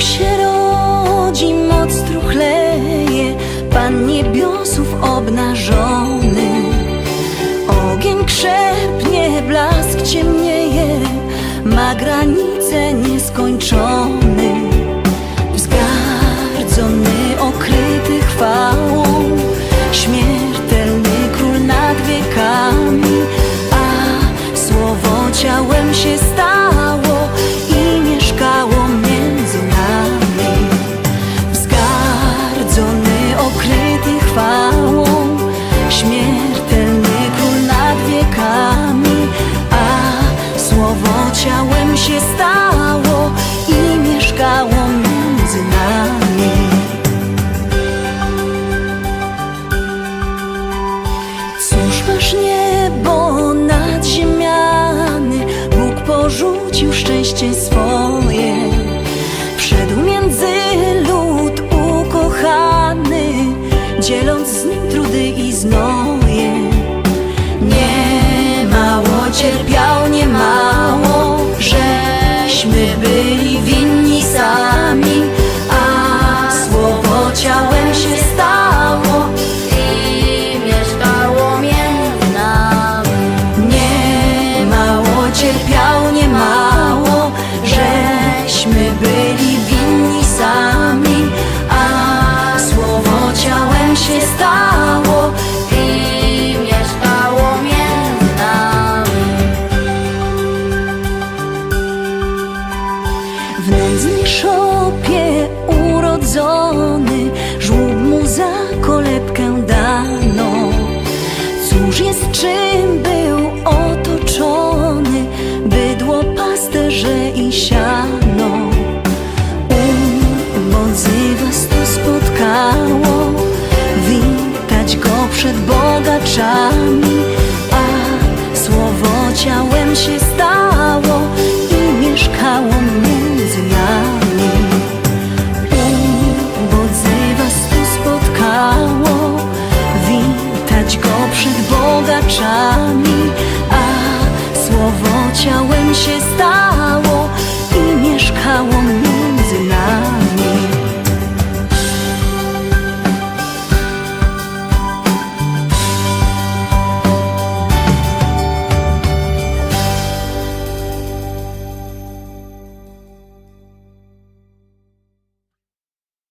Bóg się rodzi, moc truchleje, Pan niebiosów obnażony. Ogień krzepnie, blask ciemnieje, ma granice nieskończone. Słowo ciałem się stało i mieszkało między nami. Cóż masz niebo nad ziemiany, Bóg porzucił szczęście swoje. Wszedł między lud ukochany, dzieląc z nim trudy i znoje. Byli winni sami, a słowo ciałem się stało i mieszkało między nami. Nie mało cierpiał, Cóż jest czym był otoczony, bydło, pasterze i siano. Ubodzy was to spotkało, witać go przed bogaczami, bogaczami, a słowo ciałem się stało i mieszkało między